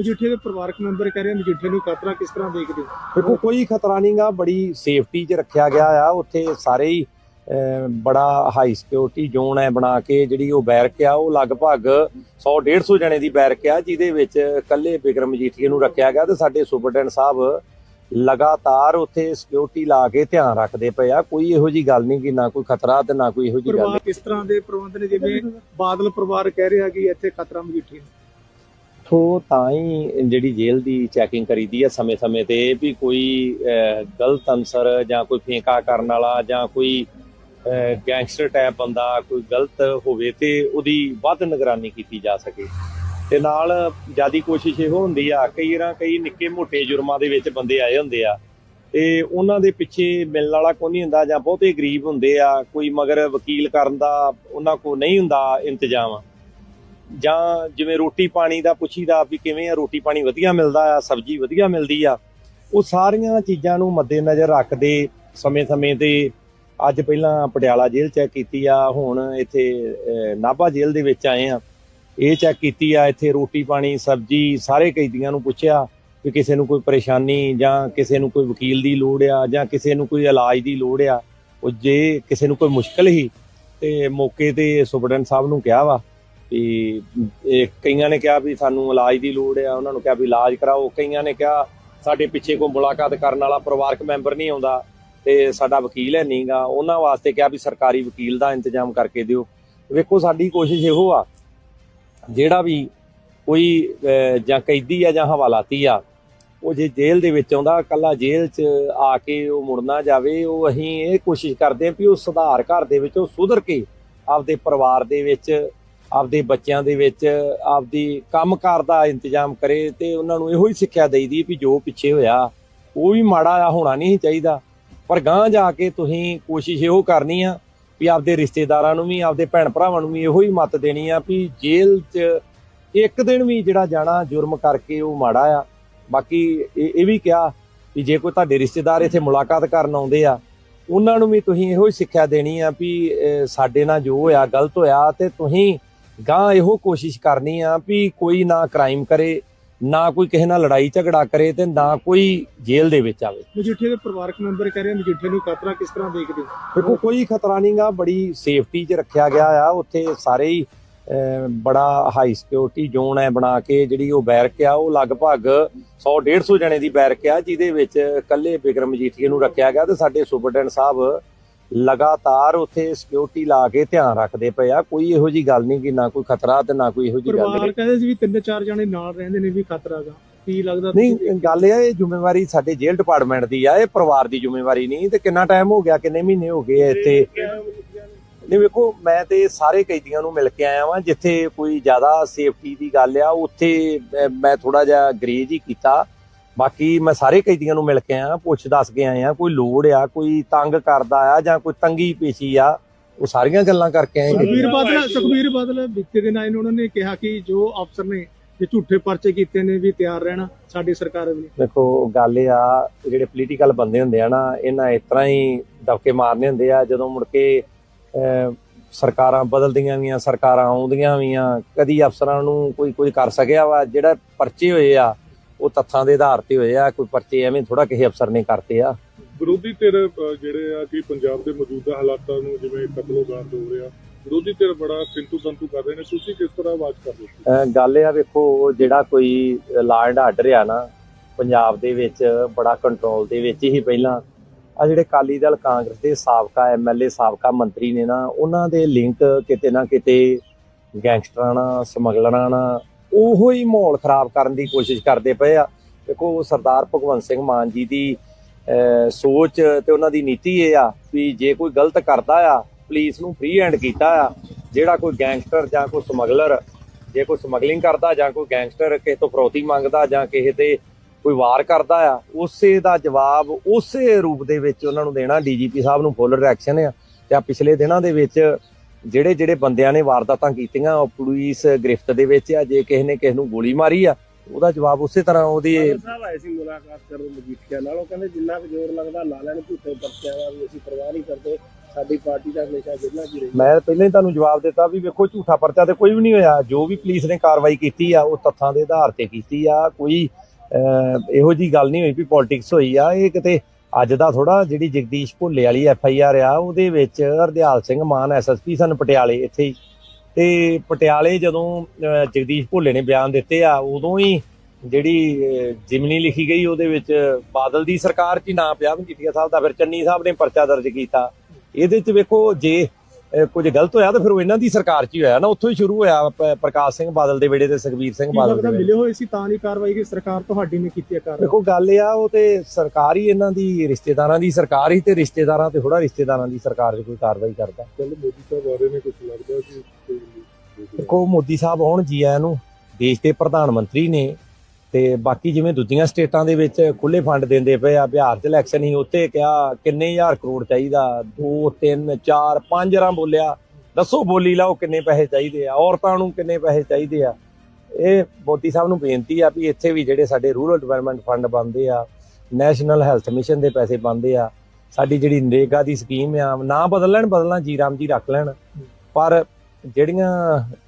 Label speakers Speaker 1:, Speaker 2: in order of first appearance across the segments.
Speaker 1: ਮਜੀਠੇ ਦੇ ਪਰਿਵਾਰਕ ਮੈਂਬਰ ਕਹਿ ਰਹੇ ਮਜੀਠੇ ਨੂੰ ਖਤਰਾ ਕਿਸ ਤਰ੍ਹਾਂ ਦੇਖਦੇ ਹੋ?
Speaker 2: ਦੇਖੋ ਕੋਈ ਖਤਰਾ ਨਹੀਂਗਾ ਬੜੀ ਸੇਫਟੀ 'ਚ ਰੱਖਿਆ ਗਿਆ ਆ। ਉੱਥੇ ਸਾਰੇ ਹੀ ਬੜਾ ਹਾਈ ਸਿਕਿਉਰਿਟੀ ਜ਼ੋਨ ਹੈ ਬਣਾ ਕੇ ਜਿਹੜੀ ਉਹ ਬੈਰਕ ਆ ਉਹ ਲਗਭਗ 100 150 ਜਣੇ ਦੀ ਬੈਰਕ ਆ ਜਿਹਦੇ ਵਿੱਚ ਇਕੱਲੇ ਬਿਕਰਮ ਮਜੀਠੀਏ ਨੂੰ ਰੱਖਿਆ ਗਿਆ ਤੇ ਸਾਡੇ ਸੁਪਰਡੈਂਟ ਸਾਹਿਬ ਲਗਾਤਾਰ ਉੱਥੇ ਸਿਕਿਉਰਿਟੀ ਲਾ ਕੇ ਧਿਆਨ ਰੱਖਦੇ ਪਏ ਆ। ਕੋਈ ਇਹੋ ਜੀ ਗੱਲ ਨਹੀਂ ਕਿ ਨਾ ਕੋਈ ਖਤਰਾ ਤੇ ਨਾ ਕੋਈ ਇਹੋ ਜੀ ਗੱਲ
Speaker 1: ਕਿਸ ਤਰ੍ਹਾਂ ਦੇ ਪ੍ਰਬੰਧ ਨੇ? ਜਿਵੇਂ ਬਾਦਲ ਪਰਿਵਾਰ ਕਹਿ ਰਿਹਾ ਕਿ ਇੱਥੇ ਖਤਰਾ ਮਜੀਠੇ ਨੂੰ
Speaker 2: ਤਾਂ ਹੀ ਜਿਹੜੀ ਜੇਲ੍ਹ ਦੀ ਚੈਕਿੰਗ ਕਰੀਦੀ ਆ ਸਮੇਂ-ਸਮੇਂ ਤੇ ਵੀ ਕੋਈ ਗਲਤ ਅਨਸਰ ਜਾਂ ਕੋਈ ਫੇਂਕਾ ਕਰਨ ਵਾਲਾ ਜਾਂ ਕੋਈ ਗੈਂਗਸਟਰ ਟਾਈਪ ਬੰਦਾ ਕੋਈ ਗਲਤ ਹੋਵੇ ਤੇ ਉਹਦੀ ਵੱਧ ਨਿਗਰਾਨੀ ਕੀਤੀ ਜਾ ਸਕੇ। ਤੇ ਨਾਲ ਜਿਆਦੀ ਕੋਸ਼ਿਸ਼ ਇਹ ਹੁੰਦੀ ਆ, ਕਈ ਵਾਰਾਂ ਕਈ ਨਿੱਕੇ ਮੋਟੇ ਜੁਰਮਾਂ ਦੇ ਵਿੱਚ ਬੰਦੇ ਆਏ ਹੁੰਦੇ ਆ ਤੇ ਉਹਨਾਂ ਦੇ ਪਿੱਛੇ ਮਿਲਣ ਵਾਲਾ ਕੋਈ ਨਹੀਂ ਹੁੰਦਾ ਜਾਂ ਬਹੁਤੇ ਗਰੀਬ ਹੁੰਦੇ ਆ, ਕੋਈ ਮਗਰ ਵਕੀਲ ਕਰਨ ਦਾ ਉਹਨਾਂ ਕੋ ਨਹੀਂ ਹੁੰਦਾ ਇੰਤਜ਼ਾਮ। ਜਾਂ ਜਿਵੇਂ ਰੋਟੀ ਪਾਣੀ ਦਾ ਪੁੱਛੀਦਾ ਵੀ ਕਿਵੇਂ ਆ, ਰੋਟੀ ਪਾਣੀ ਵਧੀਆ ਮਿਲਦਾ ਆ, ਸਬਜ਼ੀ ਵਧੀਆ ਮਿਲਦੀ ਆ, ਉਹ ਸਾਰੀਆਂ ਚੀਜ਼ਾਂ ਨੂੰ ਮੱਦੇਨਜ਼ਰ ਰੱਖਦੇ ਸਮੇਂ-ਸਮੇਂ ਤੇ ਅੱਜ ਪਹਿਲਾਂ ਪਟਿਆਲਾ ਜੇਲ੍ਹ ਚੈੱਕ ਕੀਤੀ ਆ, ਹੁਣ ਇੱਥੇ ਨਾਭਾ ਜੇਲ੍ਹ ਦੇ ਵਿੱਚ ਆਏ ਆ। ਇਹ ਚੈੱਕ ਕੀਤੀ ਆ, ਇੱਥੇ ਰੋਟੀ ਪਾਣੀ, ਸਬਜ਼ੀ ਸਾਰੇ ਕੈਦੀਆਂ ਨੂੰ ਪੁੱਛਿਆ ਕਿ ਕਿਸੇ ਨੂੰ ਕੋਈ ਪਰੇਸ਼ਾਨੀ ਜਾਂ ਕਿਸੇ ਨੂੰ ਕੋਈ ਵਕੀਲ ਦੀ ਲੋੜ ਆ ਜਾਂ ਕਿਸੇ ਨੂੰ ਕੋਈ ਇਲਾਜ ਦੀ ਲੋੜ ਆ, ਉਹ ਜੇ ਕਿਸੇ ਨੂੰ ਕੋਈ ਮੁਸ਼ਕਲ ਹੀ ਤੇ ਮੌਕੇ ਤੇ ਸੁਪਰਡੈਂਟ ਸਾਹਿਬ ਨੂੰ ਕਿਹਾ ਵਾ ਵੀ ਇਹ ਕਈਆਂ ਨੇ ਕਿਹਾ ਵੀ ਸਾਨੂੰ ਇਲਾਜ ਦੀ ਲੋੜ ਆ, ਉਹਨਾਂ ਨੂੰ ਕਿਹਾ ਵੀ ਇਲਾਜ ਕਰਾਓ। ਕਈਆਂ ਨੇ ਕਿਹਾ ਸਾਡੇ ਪਿੱਛੇ ਕੋਈ ਮੁਲਾਕਾਤ ਕਰਨ ਵਾਲਾ ਪਰਿਵਾਰਕ ਮੈਂਬਰ ਨਹੀਂ ਆਉਂਦਾ ਤੇ ਸਾਡਾ ਵਕੀਲ ਹੈ ਨਹੀਂਗਾ। ਉਹਨਾਂ ਵਾਸਤੇ ਕਿਹਾ ਵੀ ਸਰਕਾਰੀ ਵਕੀਲ ਦਾ ਇੰਤਜ਼ਾਮ ਕਰਕੇ ਦਿਓ। ਵੇਖੋ, ਸਾਡੀ ਕੋਸ਼ਿਸ਼ ਇਹੋ ਆ, ਜਿਹੜਾ ਵੀ ਕੋਈ ਜਾਂ ਕੈਦੀ ਆ ਜਾਂ ਹਵਾਲਾਤੀ ਆ, ਉਹ ਜੇ ਜੇਲ੍ਹ ਦੇ ਵਿੱਚ ਆਉਂਦਾ ਕੱਲਾ ਜੇਲ੍ਹ 'ਚ ਆ ਕੇ ਉਹ ਮੁੜਨਾ ਜਾਵੇ, ਉਹ ਅਸੀਂ ਇਹ ਕੋਸ਼ਿਸ਼ ਕਰਦੇ ਹਾਂ ਵੀ ਉਹ ਸੁਧਾਰ ਘਰ ਦੇ ਵਿੱਚ ਉਹ ਸੁਧਰ ਕੇ ਆਪਦੇ ਪਰਿਵਾਰ ਦੇ ਵਿੱਚ ਆਪਦੇ ਬੱਚਿਆਂ ਦੇ ਵਿੱਚ ਆਪਦੀ ਕੰਮਕਾਰ ਦਾ ਇੰਤਜ਼ਾਮ ਕਰੇ ਤੇ ਉਹਨਾਂ ਨੂੰ ਇਹੋ ਹੀ ਸਿੱਖਿਆ ਦੇਈਦੀ ਵੀ ਜੋ ਪਿੱਛੇ ਹੋਇਆ, ਉਹ ਵੀ ਮਾੜਾ ਆ ਹੋਣਾ ਨਹੀਂ ਚਾਹੀਦਾ। ਪਰ ਗਾਂ ਜਾ ਕੇ ਤੁਸੀਂ ਕੋਸ਼ਿਸ਼ ਇਹੋ ਕਰਨੀ ਆ ਵੀ ਆਪਦੇ ਰਿਸ਼ਤੇਦਾਰਾਂ ਨੂੰ ਵੀ, ਆਪਦੇ ਭੈਣ ਭਰਾਵਾਂ ਨੂੰ ਵੀ ਇਹੋ ਹੀ ਮਤ ਦੇਣੀ ਆ ਵੀ ਜੇਲ੍ਹ 'ਚ ਇੱਕ ਦਿਨ ਵੀ ਜਿਹੜਾ ਜਾਣਾ ਜੁਰਮ ਕਰਕੇ ਉਹ ਮਾੜਾ ਆ। ਬਾਕੀ ਇਹ ਇਹ ਵੀ ਕਿਹਾ ਵੀ ਜੇ ਕੋਈ ਤੁਹਾਡੇ ਰਿਸ਼ਤੇਦਾਰ ਇੱਥੇ ਮੁਲਾਕਾਤ ਕਰਨ ਆਉਂਦੇ ਆ, ਉਹਨਾਂ ਨੂੰ ਵੀ ਤੁਸੀਂ ਇਹੋ ਹੀ ਸਿੱਖਿਆ ਦੇਣੀ ਆ ਵੀ ਸਾਡੇ ਨਾਲ ਜੋ ਹੋਇਆ, ਗਲਤ ਹੋਇਆ ਤੇ ਤੁਸੀਂ ਗਾਂ ਇਹੋ ਕੋਸ਼ਿਸ਼ ਕਰਨੀ ਆ ਵੀ ਕੋਈ ਨਾ ਕ੍ਰਾਈਮ ਕਰੇ ਨਾ ਕੋਈ ਕਿਸੇ ਨਾਲ ਲੜਾਈ ਝਗੜਾ ਕਰੇ ਤੇ ਨਾ ਕੋਈ ਜੇਲ੍ਹ ਦੇ ਵਿੱਚ ਆਵੇ।
Speaker 1: ਮਜੀਠੇ ਦੇ ਪਰਿਵਾਰਕ ਮੈਂਬਰ ਕਹਿ ਰਹੇ ਮਜੀਠੇ ਨੂੰ ਖਤਰਾ ਕਿਸ ਤਰ੍ਹਾਂ ਦੇਖਦੇ
Speaker 2: ਦੇਖੋ ਕੋਈ ਖਤਰਾ ਨਹੀਂਗਾ ਬੜੀ ਸੇਫਟੀ 'ਚ ਰੱਖਿਆ ਗਿਆ ਆ। ਉੱਥੇ ਸਾਰੇ ਹੀ ਬੜਾ ਹਾਈ ਸਿਕਿਉਰਿਟੀ ਜ਼ੋਨ ਹੈ ਬਣਾ ਕੇ ਜਿਹੜੀ ਉਹ ਬੈਰਕ ਆ ਉਹ ਲਗਭਗ 100 150 ਜਣੇ ਦੀ ਬੈਰਕ ਆ ਜਿਹਦੇ ਵਿੱਚ ਇਕੱਲੇ ਬਿਕਰਮ ਮਜੀਠੀਏ ਨੂੰ ਰੱਖਿਆ ਗਿਆ ਤੇ ਸਾਡੇ ਸੁਪਰਡੈਂਟ ਸਾਹਿਬ ਲਗਾਤਾਰ ਉੱਥੇ ਸਿਕਿਉਰਿਟੀ ਲਾ ਕੇ ਧਿਆਨ ਰੱਖਦੇ ਪਏ ਆ। ਕੋਈ ਇਹੋ ਜੀ ਗੱਲ ਨਹੀਂ ਕਿ ਨਾ ਕੋਈ ਖਤਰਾ ਤੇ ਨਾ ਕੋਈ ਇਹੋ ਜੀ ਗੱਲ
Speaker 1: ਪਰਿਵਾਰ ਕਹਿੰਦੇ ਸੀ ਵੀ ਤਿੰਨ ਚਾਰ ਜਣੇ ਨਾਲ ਰਹਿੰਦੇ ਨੇ ਵੀ ਖਤਰਾ ਗਾ। ਕੀ ਲੱਗਦਾ
Speaker 2: ਨਹੀਂ ਗੱਲ ਇਹ ਇਹ ਜ਼ਿੰਮੇਵਾਰੀ ਸਾਡੇ ਜੇਲ੍ਹ ਡਿਪਾਰਟਮੈਂਟ ਦੀ ਆ। ਇਹ ਪਰਿਵਾਰ ਦੀ ਜ਼ਿੰਮੇਵਾਰੀ ਨਹੀਂ। ਤੇ ਕਿੰਨਾ ਟਾਈਮ ਹੋ ਗਿਆ ਕਿੰਨੇ ਮਹੀਨੇ ਹੋ ਗਏ ਇੱਥੇ? ਨਹੀਂ ਵੇਖੋ ਮੈਂ ਤੇ ਸਾਰੇ ਕੈਦੀਆਂ ਨੂੰ ਮਿਲ ਕੇ ਆਇਆ ਵਾਂ ਜਿੱਥੇ ਕੋਈ ਜ਼ਿਆਦਾ ਸੇਫਟੀ ਦੀ ਗੱਲ ਆ ਉੱਥੇ ਮੈਂ ਥੋੜਾ ਜਿਹਾ ਗਰੇਜ ਹੀ ਕੀਤਾ। ਬਾਕੀ ਮੈਂ ਸਾਰੇ ਕੈਦੀਆਂ ਨੂੰ ਮਿਲ ਕੇ ਆਇਆ ਪੁੱਛ ਦੱਸ ਕੇ ਆਏ ਆ ਕੋਈ ਲੋੜ ਆ ਕੋਈ ਤੰਗ ਕਰਦਾ ਆ ਜਾਂ ਕੋਈ ਤੰਗੀ ਪੇਸ਼ੀ ਆ ਉਹ ਸਾਰੀਆਂ ਗੱਲਾਂ ਕਰਕੇ ਆਏ
Speaker 1: ਸੁਖਬੀਰ ਬਾਦਲ ਸੁਖਬੀਰ ਬਾਦਲ ਬੀਤੇ ਦਿਨ ਆਏ ਨੇ ਉਹਨਾਂ ਨੇ ਕਿਹਾ ਕਿ ਜੋ ਅਫਸਰ ਨੇ ਜੇ ਝੂਠੇ ਪਰਚੇ ਕੀਤੇ ਨੇ ਵੀ ਤਿਆਰ ਰਹਿਣਾ ਸਾਡੀ ਸਰਕਾਰ ਵੱਲੋਂ
Speaker 2: ਦੇਖੋ ਗੱਲ ਇਹ ਆ ਜਿਹੜੇ ਪੋਲੀਟੀਕਲ ਬੰਦੇ ਹੁੰਦੇ ਆ ਨਾ ਇਹਨਾਂ ਇਸ ਤਰ੍ਹਾਂ ਹੀ ਦਬਕੇ ਮਾਰਨੇ ਹੁੰਦੇ ਆ ਜਦੋਂ ਮੁੜ ਕੇ ਸਰਕਾਰਾਂ ਬਦਲਦੀਆਂ ਵੀਆਂ ਸਰਕਾਰਾਂ ਆਉਂਦੀਆਂ ਵੀਆਂ ਕਦੀ ਅਫਸਰਾਂ ਨੂੰ ਕੋਈ ਕੁਝ ਕਰ ਸਕਿਆ ਵਾ ਜਿਹੜਾ ਪਰਚੇ ਹੋਏ ਆ ਉਹ ਤੱਥਾਂ ਦੇ ਆਧਾਰ ਤੇ ਹੋਏ ਆ ਕੋਈ ਪਰਚੇ ਐਵੇਂ ਥੋੜਾ ਕਿਸੇ ਅਫਸਰ ਨੇ ਕਰਤੇ ਆ।
Speaker 3: ਵਿਰੋਧੀ ਧਿਰ ਜਿਹੜੇ ਆ ਕਿ ਪੰਜਾਬ ਦੇ ਮੌਜੂਦਾ ਹਾਲਾਤਾਂ ਨੂੰ ਜਿਵੇਂ ਕਤਲੋਗਾਰ ਹੋ ਰਿਹਾ ਵਿਰੋਧੀ ਧਿਰ ਬੜਾ ਸਿੰਤੂ ਸੰਤੂ ਕਰ ਰਹੇ ਨੇ। ਤੁਸੀਂ ਕਿਸ ਤਰ੍ਹਾਂ ਆਵਾਜ਼ ਕਰਦੇ ਹੋ?
Speaker 2: ਅਹ, ਗੱਲ ਇਹ ਆ ਵੇਖੋ ਜਿਹੜਾ ਕੋਈ ਲਾਅ ਐਂਡ ਆਰਡਰ ਆ ਨਾ ਪੰਜਾਬ ਦੇ ਵਿੱਚ ਬੜਾ ਕੰਟਰੋਲ ਦੇ ਵਿੱਚ ਹੀ ਪਹਿਲਾਂ। ਆ ਜਿਹੜੇ ਕਾਲੀ ਦਲ ਕਾਂਗਰਸ ਦੇ ਸਾਬਕਾ ਐਮਐਲਏ ਸਾਬਕਾ ਮੰਤਰੀ ਨੇ ਨਾ ਉਹਨਾਂ ਦੇ ਲਿੰਕ ਕਿਤੇ ਨਾ ਕਿਤੇ ਗੈਂਗਸਟਰਾਂ ਨਾਲ ਸਮਗਲਰਾਂ ਨਾਲ ਉਹੋ ਹੀ ਮਾਹੌਲ ਖਰਾਬ ਕਰਨ ਦੀ ਕੋਸ਼ਿਸ਼ ਕਰਦੇ ਪਏ ਆ। ਦੇਖੋ, ਸਰਦਾਰ ਭਗਵੰਤ ਸਿੰਘ ਮਾਨ ਜੀ ਦੀ ਸੋਚ ਤੇ ਉਹਨਾਂ ਦੀ ਨੀਤੀ ਇਹ ਆ ਵੀ ਜੇ ਕੋਈ ਗਲਤ ਕਰਦਾ ਆ, ਪੁਲਿਸ ਨੂੰ ਫ੍ਰੀ ਹੈਂਡ ਕੀਤਾ ਆ, ਜਿਹੜਾ ਕੋਈ ਗੈਂਗਸਟਰ ਜਾਂ ਕੋਈ ਸਮਗਲਰ, ਜੇ ਕੋਈ ਸਮਗਲਿੰਗ ਕਰਦਾ ਜਾਂ ਕੋਈ ਗੈਂਗਸਟਰ ਕਿਸੇ ਤੋਂ ਫਰੋਤੀ ਮੰਗਦਾ ਜਾਂ ਕਿਸੇ ਤੇ ਕੋਈ ਵਾਰ ਕਰਦਾ ਆ, ਉਸੇ ਦਾ ਜਵਾਬ ਉਸੇ ਰੂਪ ਦੇ ਵਿੱਚ ਉਹਨਾਂ ਨੂੰ ਦੇਣਾ ਡੀਜੀਪੀ ਸਾਹਿਬ ਨੂੰ ਫੁੱਲ ਰਿਐਕਸ਼ਨ ਆ। ਤੇ ਆ ਪਿਛਲੇ ਦਿਨਾਂ ਦੇ ਵਿੱਚ ਜਿਹੜੇ ਜਿਹੜੇ ਬੰਦਿਆਂ ਨੇ ਵਾਰਦਾਤਾਂ ਕੀਤੀਆਂ ਉਹ ਪੁਲਿਸ ਗ੍ਰਿਫਤ ਦੇ ਵਿੱਚ ਆ ਜੇ ਕਿਸੇ ਨੇ ਕਿਸੇ ਨੂੰ ਗੋਲੀ ਮਾਰੀ ਆ ਉਹਦਾ ਜਵਾਬ ਉਸੇ ਤਰ੍ਹਾਂ ਉਹਦੀ
Speaker 4: ਸਾਹਿਬ ਆਏ ਸੀ ਮੁਲਾਕਾਤ ਕਰਨ ਮਜੀਠੀਆ ਨਾਲ ਉਹ ਕਹਿੰਦੇ ਜਿੰਨਾ ਕੁ ਜ਼ੋਰ ਲੱਗਦਾ ਲਾ ਲੈਣ ਝੂਠੇ ਪਰਚਿਆਂ ਦਾ ਵੀ ਅਸੀਂ ਪਰਵਾਹ ਨਹੀਂ ਕਰਦੇ ਸਾਡੀ ਪਾਰਟੀ ਦਾ ਹਮੇਸ਼ਾ ਜੇਲ੍ਹਾਂ 'ਚ ਹੀ ਰਹੀ।
Speaker 2: ਮੈਂ ਪਹਿਲਾਂ ਹੀ ਤੁਹਾਨੂੰ ਜਵਾਬ ਦਿੱਤਾ ਵੀ ਵੇਖੋ ਝੂਠਾ ਪਰਚਾ ਤੇ ਕੋਈ ਵੀ ਨਹੀਂ ਹੋਇਆ। ਜੋ ਵੀ ਪੁਲਿਸ ਨੇ ਕਾਰਵਾਈ ਕੀਤੀ ਆ ਉਹ ਤੱਥਾਂ ਦੇ ਆਧਾਰ ਤੇ ਕੀਤੀ ਆ ਕੋਈ ਇਹੋ ਜੀ ਗੱਲ ਨਹੀਂ ਹੋਈ ਵੀ ਪੋਲਿਟਿਕਸ ਹੋਈ ਆ ਇਹ ਕਿਤੇ ਅੱਜ ਦਾ ਥੋੜਾ ਜਿਹੜੀ ਜਗਦੀਸ਼ ਭੁੱਲੇ ਵਾਲੀ ਐਫ ਆਈ ਆਰ ਆ ਉਹਦੇ ਵਿੱਚ ਹਰਦਿਆਲ ਸਿੰਘ ਮਾਨ ਐਸਐਸਪੀ ਸਨ ਪਟਿਆਲੇ ਇੱਥੇ ਹੀ। ਤੇ ਪਟਿਆਲੇ ਜਦੋਂ ਅਹ, ਜਗਦੀਸ਼ ਭੁੱਲੇ ਨੇ ਬਿਆਨ ਦਿੱਤੇ ਆ ਉਦੋਂ ਹੀ ਜਿਹੜੀ ਜਿਮਨੀ ਲਿਖੀ ਗਈ ਉਹਦੇ ਵਿੱਚ ਬਾਦਲ ਦੀ ਸਰਕਾਰ 'ਚ ਹੀ ਨਾਂ ਪਿਆ ਮਜੀਠੀਆ ਸਾਹਿਬ ਦਾ ਫਿਰ ਚੰਨੀ ਸਾਹਿਬ ਨੇ ਪਰਚਾ ਦਰਜ ਕੀਤਾ। ਇਹਦੇ 'ਚ ਵੇਖੋ ਜੇ ਕੁਝ ਗਲਤ ਹੋਇਆ ਤਾਂ ਫਿਰ ਉਹ ਇਹਨਾਂ ਦੀ ਸਰਕਾਰ 'ਚ ਹੀ ਹੋਇਆ ਨਾ ਉੱਥੋਂ ਹੀ ਸ਼ੁਰੂ ਹੋਇਆ ਪ੍ਰਕਾਸ਼ ਸਿੰਘ ਬਾਦਲ ਦੇ ਵੇੜੇ ਤੇ ਸੁਖਬੀਰ ਸਿੰਘ ਬਾਦਲ ਦੇ
Speaker 1: ਮਿਲੇ ਹੋਏ ਸੀ ਤਾਂ ਨਹੀਂ ਕਾਰਵਾਈ ਕੀ ਸਰਕਾਰ ਤੁਹਾਡੀ ਨੇ ਕੀਤੀ ਹੈ ਕਾਰਵਾਈ?
Speaker 2: ਦੇਖੋ ਗੱਲ ਇਹ ਆ ਉਹ ਤੇ ਸਰਕਾਰ ਹੀ ਇਹਨਾਂ ਦੀ ਰਿਸ਼ਤੇਦਾਰਾਂ ਦੀ ਸਰਕਾਰ ਹੀ ਤੇ ਰਿਸ਼ਤੇਦਾਰਾਂ ਤੇ ਥੋੜਾ ਰਿਸ਼ਤੇਦਾਰਾਂ ਦੀ ਸਰਕਾਰ 'ਚ ਕੋਈ ਕਾਰਵਾਈ ਕਰਦਾ।
Speaker 3: ਕੱਲ ਮੋਦੀ ਸਾਹਿਬ ਰਹੇ ਨੇ ਕੁਝ ਲੱਗਦਾ ਕਿ ਕੋਈ
Speaker 2: ਦੇਖੋ ਮੋਦੀ ਸਾਹਿਬ ਆਉਣ ਜੀ ਆਇਆਂ ਨੂੰ ਦੇਸ਼ ਦੇ ਪ੍ਰਧਾਨ ਮੰਤਰੀ ਨੇ ਤੇ ਬਾਕੀ ਜਿਵੇਂ ਦੂਜੀਆਂ ਸਟੇਟਾਂ ਦੇ ਵਿੱਚ ਖੁੱਲੇ ਫੰਡ ਦਿੰਦੇ ਪਏ ਆ, ਬਿਹਾਰ 'ਚ ਇਲੈਕਸ਼ਨ ਹੀ ਉੱਥੇ ਕਿਹਾ ਕਿੰਨੇ ਹਜ਼ਾਰ ਕਰੋੜ ਚਾਹੀਦਾ 2 3 4 5 ਰਾਂ ਬੋਲਿਆ। ਦੱਸੋ ਬੋਲੀ ਲਾਓ ਕਿੰਨੇ ਪੈਸੇ ਚਾਹੀਦੇ ਆ, ਔਰਤਾਂ ਨੂੰ ਕਿੰਨੇ ਪੈਸੇ ਚਾਹੀਦੇ ਆ। ਇਹ ਮੋਦੀ ਸਾਹਿਬ ਨੂੰ ਬੇਨਤੀ ਆ ਵੀ ਇੱਥੇ ਵੀ ਜਿਹੜੇ ਸਾਡੇ ਰੂਰਲ ਡਿਵੈਲਪਮੈਂਟ ਫੰਡ ਬਣਦੇ ਆ ਨੈਸ਼ਨਲ ਹੈਲਥ ਮਿਸ਼ਨ ਦੇ ਪੈਸੇ ਬਣਦੇ ਆ, ਸਾਡੀ ਜਿਹੜੀ ਨਰੇਗਾ ਦੀ ਸਕੀਮ ਆ, ਨਾ ਬਦਲ ਲੈਣ ਬਦਲਣਾ ਜੀ ਰਾਮ ਜੀ ਰੱਖ ਲੈਣ। ਪਰ ਜਿਹੜੀਆਂ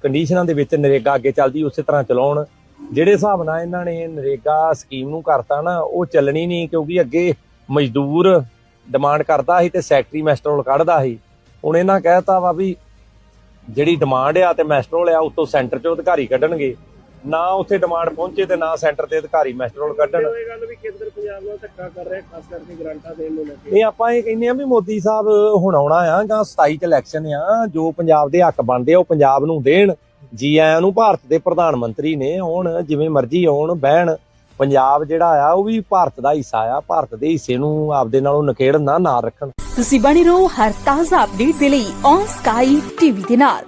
Speaker 2: ਕੰਡੀਸ਼ਨਾਂ ਦੇ ਵਿੱਚ ਨਰੇਗਾ ਅੱਗੇ ਚੱਲਦੀ, ਉਸੇ ਤਰ੍ਹਾਂ ਚਲਾਉਣ। ਜਿਹੜੇ ਹਿਸਾਬ ਨਾਲ ਇਹਨਾਂ ਨੇ ਨਰੇਗਾ ਸਕੀਮ ਨੂੰ ਕਰਤਾ ਨਾ ਉਹ ਚੱਲਣੀ ਨਹੀਂ ਕਿਉਂਕਿ ਅੱਗੇ ਮਜ਼ਦੂਰ ਡਿਮਾਂਡ ਕਰਦਾ ਸੀ ਤੇ ਸੈਕਟਰੀ ਮੈਸਟਰੋਲ ਕੱਢਦਾ ਸੀ। ਹੁਣ ਇਹਨਾਂ ਕਹਿਤਾ ਵਾ ਵੀ ਜਿਹੜੀ ਡਿਮਾਂਡ ਆ ਤੇ ਮੈਸਟਰੋਲ ਆ ਉਤੋਂ ਸੈਂਟਰ ਚੋਂ ਅਧਿਕਾਰੀ ਕੱਢਣਗੇ। ਨਾ ਉੱਥੇ ਡਿਮਾਂਡ ਪਹੁੰਚੇ ਤੇ ਨਾ ਸੈਂਟਰ ਤੇ ਅਧਿਕਾਰੀ ਮੈਸਟਰੋਲ ਕੱਢਣ।
Speaker 4: ਇਹ ਗੱਲ ਵੀ ਕੇਂਦਰ ਪੰਜਾਬ ਨਾਲ ਧੱਕਾ ਕਰ ਰਿਹਾ ਖਾਸ ਕਰਕੇ ਗ੍ਰਾਂਟਾਂ ਦੇਣ ਨੂੰ ਲੈ ਕੇ।
Speaker 2: ਇਹ ਆਪਾਂ ਇਹ ਕਹਿੰਦੇ ਆ ਵੀ ਮੋਦੀ ਸਾਹਿਬ ਹੁਣ ਆਉਣਾ ਆ ਜਾਂ 27 ਚ ਇਲੈਕਸ਼ਨ ਆ ਜੋ ਪੰਜਾਬ ਦੇ ਹੱਕ ਬਣਦੇ ਆ ਉਹ ਪੰਜਾਬ ਨੂੰ ਦੇਣ। ਜੀ ਆਇਆਂ ਨੂੰ ਭਾਰਤ ਦੇ ਪ੍ਰਧਾਨ ਮੰਤਰੀ ਨੇ ਹੁਣ ਜਿਵੇਂ ਮਰਜ਼ੀ ਆਉਣ, ਬਹਿਣ, ਪੰਜਾਬ ਜਿਹੜਾ ਆ, ਉਹ ਵੀ ਭਾਰਤ ਦਾ ਹਿੱਸਾ ਆ, ਭਾਰਤ ਦੇ ਹਿੱਸੇ ਨੂੰ ਆਪਦੇ ਨਾਲੋਂ ਨਕੇੜਨ ਨਾ ਨਾ ਰੱਖਣ।
Speaker 5: ਤੁਸੀਂ ਬਣੇ ਰਹੋ ਹਰ ਤਾਜ਼ਾ ਅਪਡੇਟ ਦੇ ਲਈ ਔਨ ਸਕਾਈ ਟੀਵੀ ਦੇ ਨਾਲ।